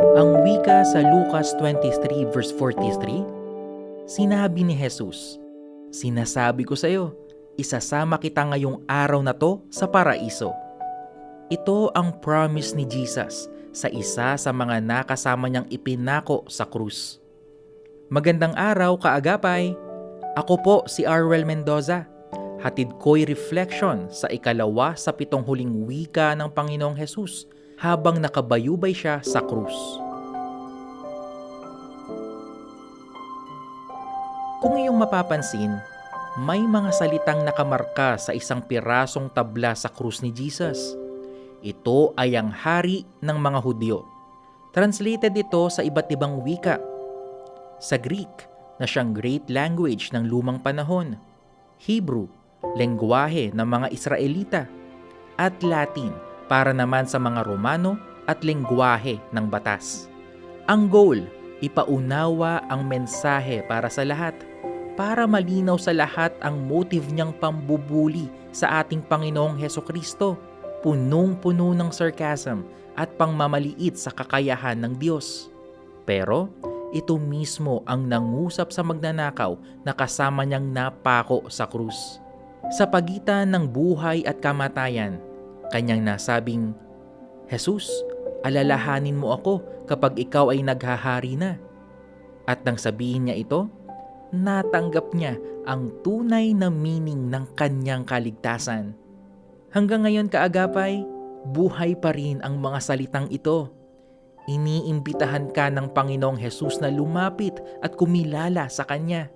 Ang wika sa Lucas 23 verse 43, sinabi ni Jesus, Sinasabi ko sa iyo, isasama kita ngayong araw na to sa paraiso. Ito ang promise ni Jesus sa isa sa mga nakasama niyang ipinako sa krus. Magandang araw, kaagapay! Ako po si Arwel Mendoza. Hatid ko'y reflection sa ikalawa sa pitong huling wika ng Panginoong Hesus habang nakabayubay siya sa krus. Kung iyong mapapansin, may mga salitang nakamarka sa isang pirasong tabla sa krus ni Jesus. Ito ay ang hari ng mga Hudyo. Translated ito sa iba't ibang wika. Sa Greek, na siyang great language ng lumang panahon. Hebrew, lengguwahe ng mga Israelita. At Latin, para naman sa mga Romano at lengguwahe ng batas. Ang goal, ipaunawa ang mensahe para sa lahat para malinaw sa lahat ang motive niyang pambubuli sa ating Panginoong Heso Kristo, punong-puno ng sarcasm at pangmamaliit sa kakayahan ng Diyos. Pero ito mismo ang nangusap sa magnanakaw na kasama niyang napako sa krus. Sa pagitan ng buhay at kamatayan, kanyang nasabing, Jesus, alalahanin mo ako kapag ikaw ay naghahari na. At nang sabihin niya ito, natanggap niya ang tunay na meaning ng kanyang kaligtasan. Hanggang ngayon kaagapay, buhay pa rin ang mga salitang ito. Iniimbitahan ka ng Panginoong Hesus na lumapit at kumilala sa Kanya.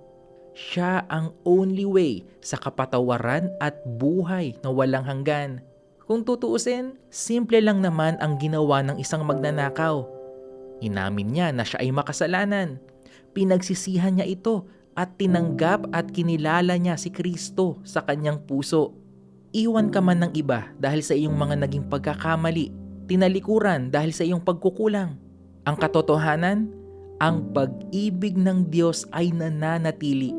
Siya ang only way sa kapatawaran at buhay na walang hanggan. Kung tutuusin, simple lang naman ang ginawa ng isang magnanakaw. Inamin niya na siya ay makasalanan. Pinagsisihan niya ito at tinanggap at kinilala niya si Kristo sa kanyang puso. Iwan ka man ng iba dahil sa iyong mga naging pagkakamali, tinalikuran dahil sa iyong pagkukulang. Ang katotohanan, ang pag-ibig ng Diyos ay nananatili.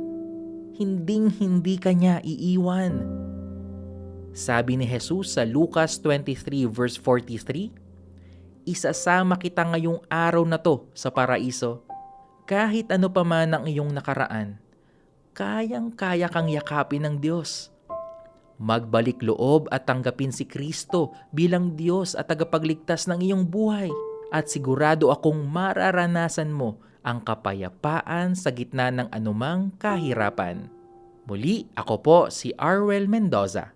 Hinding hindi ka niya iiwan. Sabi ni Jesus sa Lucas 23 verse 43, Isasama kita ngayong araw na to sa paraiso kahit ano pa man ang iyong nakaraan, kayang-kaya kang yakapin ng Diyos. Magbalik loob at tanggapin si Kristo bilang Diyos at tagapagligtas ng iyong buhay at sigurado akong mararanasan mo ang kapayapaan sa gitna ng anumang kahirapan. Muli, ako po si Arwel Mendoza